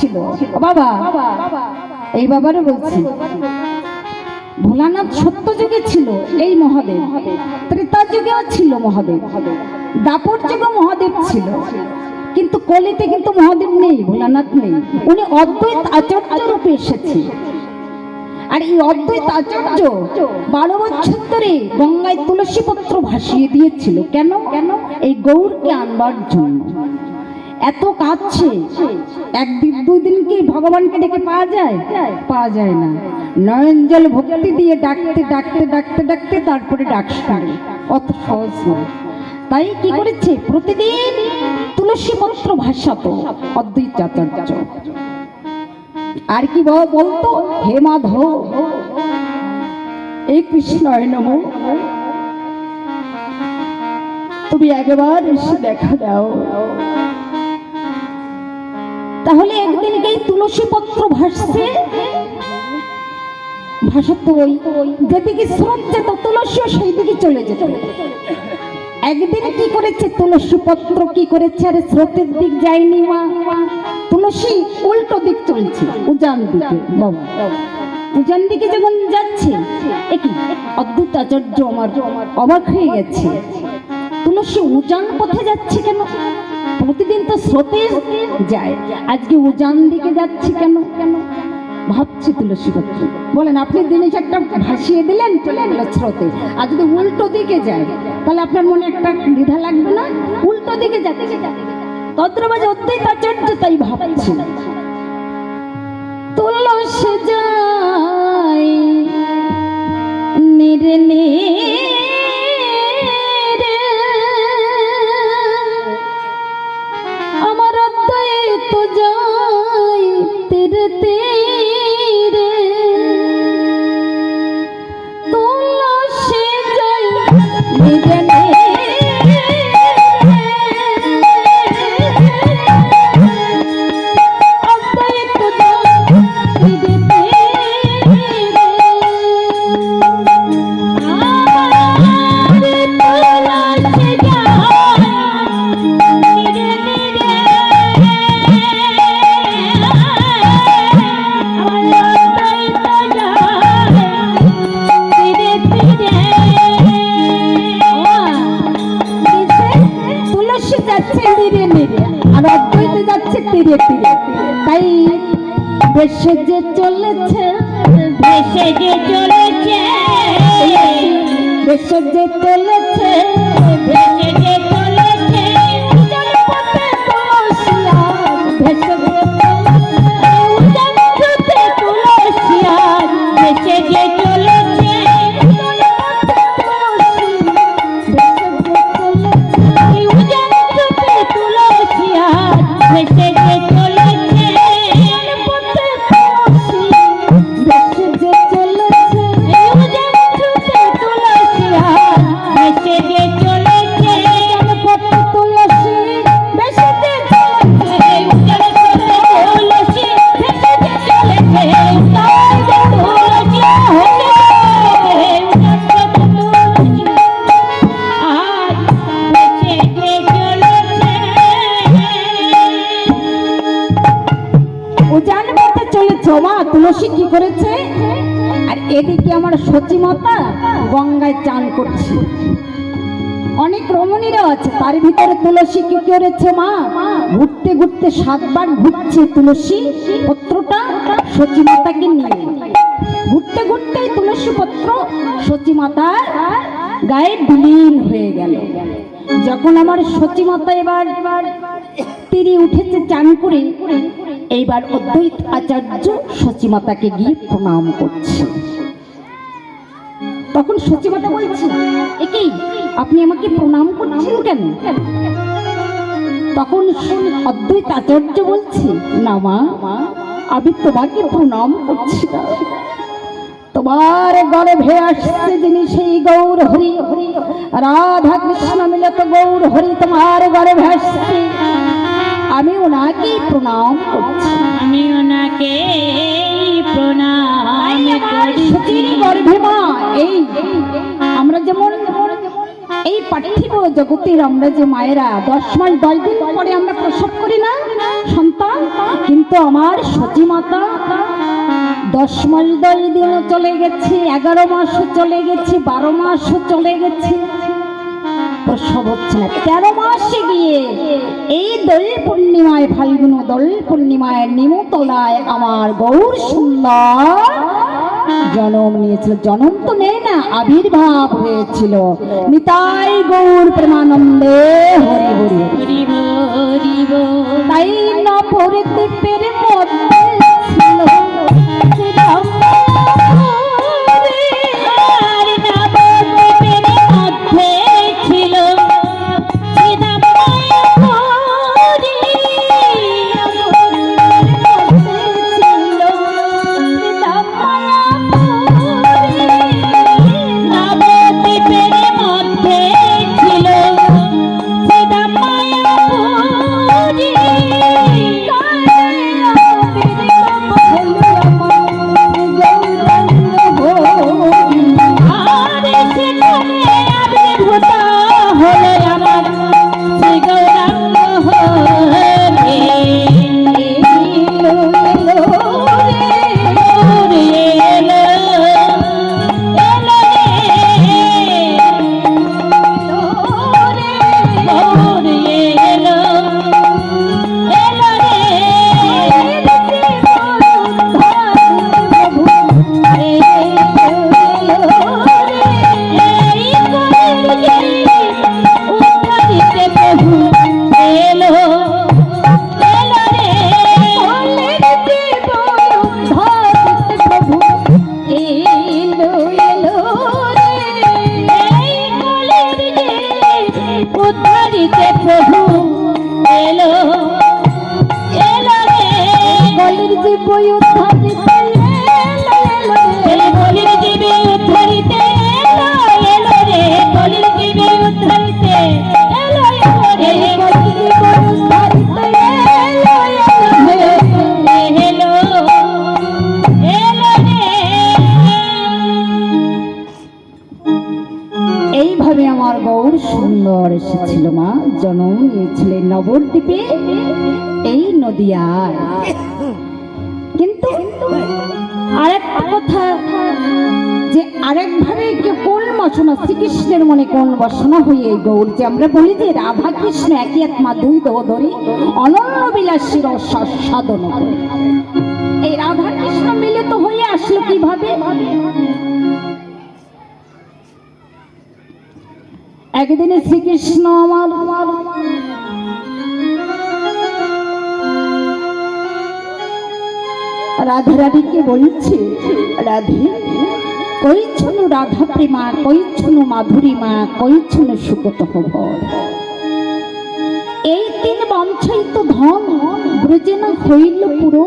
ছিল। বাবা এই বাবারে বলছি, ভোলানাথ সত্য যুগে ছিল এই মহাদেব ত্রেতা যুগেও ছিল মহাদেব, দাপর যুগে মহাদেব ছিল। কিন্তু কলিতে কিন্তু মহাদেব নেই, ভোলানাথ নেই। উনি অদ্বৈত আচার্য রূপে এসেছে। আর এই অদ্বৈত আচার্য বারো বছর ধরে গঙ্গায় তুলসী পত্র ভাসিয়ে দিয়েছিল। কেন কেন? এই গৌরকে আনবার জন্য। এত কাঁদছে। একদিন দুই দিন কি ভগবানকে ডেকে পাওয়া যায়? পাওয়া যায় না। নয়ন জল ভক্তি দিয়ে ডাকতে ডাকতে ডাকতে ডাকতে তারপরে ডাক সারে অত সহজ নয় তাই কি করেছে? প্রতিদিন তুলসী পত্র ভাসাতো অদ্বৈত আচার্য আর কি বল- বলতো? হে মাধব এই কৃষ্ণয় নম। তুমি একবার এসে দেখা দাও। তাহলে একদিন এই তুলসী পত্র ভাসছে। ভাসত ওই যেদিকে স্রোত যেত তুলসীও সেই দিকে চলে যেত। একদিন কি করেছে তুলসী পত্র, কি করেছে? আরে স্রোতের দিক যায়নি মা। তুলসী উল্টো দিক চলছে, উজান দিকে। বাবা। উজান দিকে যখন যাচ্ছে একই অদ্ভুত আচার্য আমার অবাক হয়ে গেছে। তুলসী উজান পথে যাচ্ছে কেন? প্রতিদিন তো স্রোতে যায়। আজকে উজান দিকে যাচ্ছে কেন? কেন ভাবছি তুলসী পত্র। বলেন, আপনি জিনিস একটা ভাসিয়ে দিলেন, চলে গেল স্রোতে। আর যদি উল্টো দিকে যায়, তাহলে আপনার মনে একটা দ্বিধা লাগবে না? উল্টো দিকে যাচ্ছে তদ্রবাজ অদ্বৈত আচার্য, তাই ভাবছি। তুলসী নিরে নিরে দেশে যে চলেছে ভেসে যে চলেছে ভেসে যে চলেছে মা তুলসী কি করেছে? আর এদিকে আমার সচী মাতা গঙ্গায় চান করছে। অনেক রমণীরা আছে, তার ভিতরে তুলসী কি করেছে মা? ঘুরতে ঘুরতে সাতবার ঘুরছে তুলসী পত্রটা সচী মাতাকে নিয়ে। ঘুরতে ঘুরতে তুলসী পত্র সচী মাতার গায়ে বিলীন হয়ে গেল। যখন আমার সচী মাতা এবার তীরে উঠেছে চান করে এইবার অদ্বৈত আচার্য সচিমাতাকে গিয়ে প্রণাম করছে। তখন সচিমাতা বলছে একেই আপনি আমাকে প্রণাম করছেন কেন? তখন অদ্বৈত আচার্য বলছে, না মা, আমি তোমাকে প্রণাম করছি তোমার গর্ভে আসছে যিনি সেই গৌর হরি। রাধা কৃষ্ণ মিলত গৌর হরি তোমার গর্ভে আসছে। আমি ওনাকেই প্রণাম করছি। আমি ওনাকে প্রণাম গর্ভে মা এই আমরা যেমন এই পার্থিব জগতের আমরা যে মায়েরা দশ মাস দশ দিন পরে আমরা প্রসব করি না সন্তান কিন্তু আমার সতী মাতা দশ মাস দশ দিনও চলে গেছে এগারো মাসও চলে গেছে বারো মাসও চলে গেছে। প্রসব হচ্ছে না। তেরো মাসে গিয়ে এই দোল পূর্ণিমায় ফাল্গুন দোল পূর্ণিমায় নিমতলায় আমার গৌর সুন্দর জনম নিয়েছিল। জনম তো নেই না আবির্ভাব হয়েছিল। নিতাই গৌর প্রেমানন্দে হরি হরি। তাই না পড়তে পেরে নিয়েছিলেন নবদ্বীপে এই নদিয়ার। কিন্তু আরেকটা কথা, যে আরেকভাবে কোন বাসনা, শ্রীকৃষ্ণের মনে কোন বাসনা হয়ে গৌর? যে আমরা বলি যে রাধা কৃষ্ণ একই আত্মা দুই দোধরি অনন্য বিলাসীর সাধন এই রাধা কৃষ্ণ মিলিত হয়ে আসলো কীভাবে? একদিনে শ্রীকৃষ্ণ আমার রাধা রানীকে বলছে, রাধে, কইছনু রাধা প্রেমা, কইছনু মাধুরী মা, কইছনু সুকত ভর এই তিন বঞ্চাইত ধন ব্রজে না হইল পুরো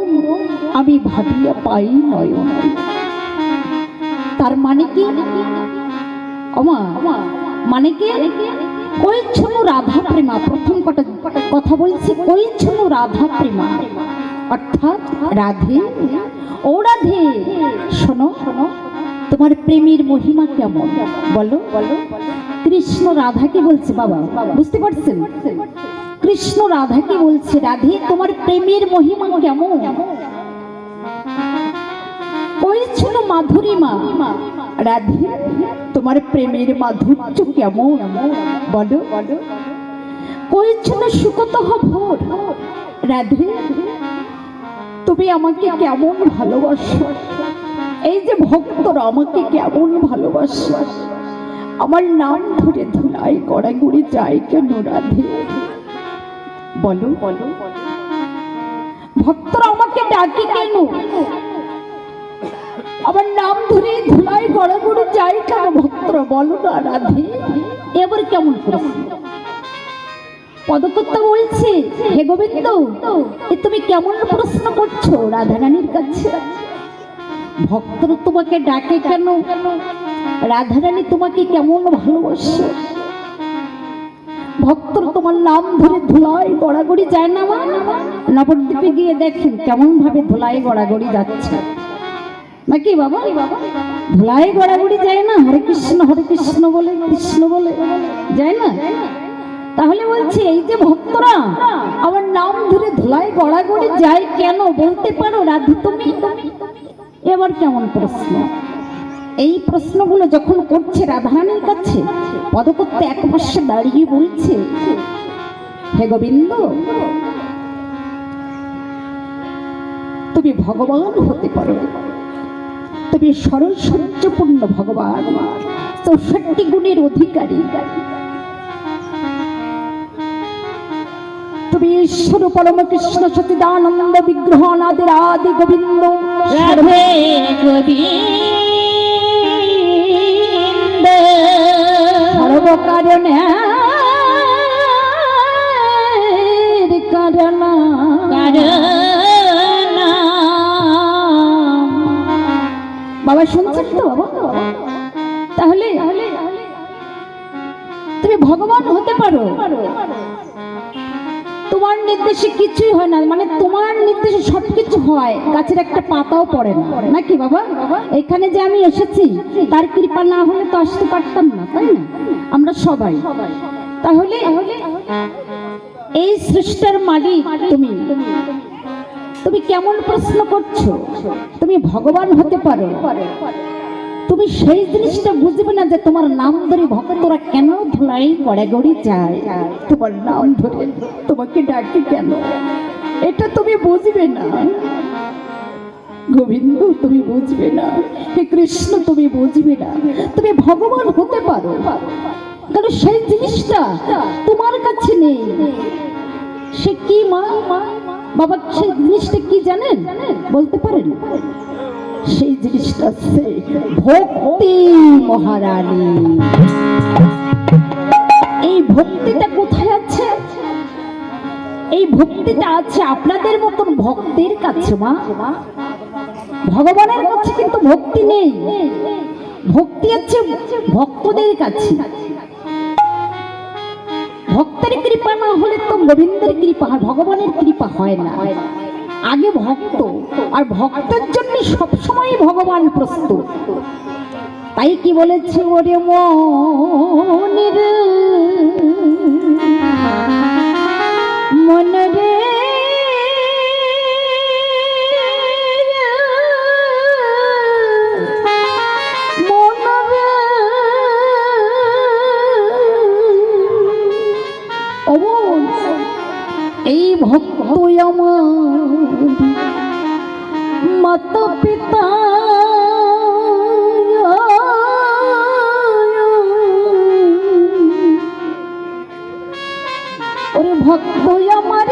আমি ভাবিয়া পাই নয়ন। তার মানে কি? অমা মানে কি? কইছনু রাধা প্রেমা, প্রথম কথা বলছি, কইছনু রাধা প্রেমা। অর্থাৎ রাধে ও রাধে। শোনো শোনো তোমার প্রেমের মহিমা কেমন? বলো বলো। কৃষ্ণ রাধাকে বলছে, বাবা, বুঝতে পারছেন? কৃষ্ণ রাধাকে বলছে, রাধে, তোমার প্রেমের মহিমা কেমন? কইছিল মাধুরীমা রাধে, তোমার প্রেমের মাধুর্য কেমন? বলো। কইছিল সুকত ভোর? রাধে তুমি আমাকে কেমন ভালোবাসো? এই যে ভক্তরা আমাকে কেমন ভালোবাসে? আমার নাম ধরে ধুলাই গড়াগড়ি যায় কেন রাধে? বলো। বলো ভক্তরা আমাকে ডাকে কেন? আমার নাম ধরে ধুলাই গড়াগড়ি যায় কেন ভক্তরা? বলো না রাধে। এবার কেমন করেছে? পদকর্তা বলছে, হে গোবিন্দ, এ তুমি কেমন প্রশ্ন করছ রাধারানীর কাছে? ভক্তরা তোমাকে ডাকে কেন? রাধারানী তোমাকে কেমন ভালোবাসে? ভক্তরা তোমার নাম ধরে ধুলাই গড়াগড়ি যায় না মা? নবদ্বীপে গিয়ে দেখেন কেমন ভাবে ধুলাই গড়াগড়ি যাচ্ছে। নাকি বাবা? ধুলাই গড়াগড়ি যায় না? হরে কৃষ্ণ হরে কৃষ্ণ বলে কৃষ্ণ বলে, যায় না? তাহলে বলছি, এই যে ভক্তরা, আমার নাম ধরে ধুলাই গড়াগড়ি যায় কেন? বলতে পারো, রাধু তুমি? এবার কেমন প্রশ্ন? এই প্রশ্নগুলো যখন করছে রাধারানীর কাছে পদকর্ত এক পাশে দাঁড়িয়ে বলছে, হে গোবিন্দ, তুমি ভগবান হতে পারো। তুমি সরল সূর্যপূর্ণ ভগবান। চৌষট্টি গুণের অধিকারী। তুমি ঈশ্বর পরম কৃষ্ণ সচিদানন্দ বিগ্রহ অনাদের আদি গোবিন্দ। রাধে গোবিন্দ। সর্বকারণে কারণ কারণ বাবা শুনছেন তো? বাবা তাহলে তুমি ভগবান হতে পারো। তোমার নির্দেশে কিছুই হয় না। মানে তোমার নির্দেশে সবকিছু হয়। গাছের একটা পাতাও পড়ে না। নাকি বাবা? এখানে যে আমি এসেছি, তার কৃপা না হলে তো আসতে পারতাম না, তাই না? আমরা সবাই। তাহলে এই সৃষ্টার মালিক তুমি। তুমি কেমন প্রশ্ন করছ? তুমি ভগবান হতে পারো। তুমি সেই জিনিসটা বুঝবে না যে তোমার নাম ধরে ভক্তরা কেন ধুলাই গড়াগড়ি যায়? তোমার নাম ধরে তোমাকে ডাকে কেন? এটা তুমি বুঝবে না। গোবিন্দ, তুমি বুঝবে না। হে কৃষ্ণ, তুমি বুঝবে না। তুমি ভগবান হতে পারো। কারণ সেই জিনিসটা তোমার কাছে নেই। সে কি মা? বাবা, সেই জিনিসটা কি জানেন? বলতে পারেন? সেই জিনিসটা সে ভক্তি, মহারানী। এই ভক্তিটা কোথায় আছে? এই ভক্তিটা আছে আপনাদের মতন ভক্তের কাছে, মা। ভগবানের কাছে কিন্তু ভক্তি নেই। ভক্তি আছে ভক্তদের কাছে। ভক্তের কৃপা না হলে তো গোবিন্দের কৃপা, ভগবানের কৃপা হয় না। আগে ভক্ত আর ভক্তের জন্য সবসময় ভগবান প্রস্তুত। তাই কি বলেছে ওরে মনের? মনরে ভক্ত আমার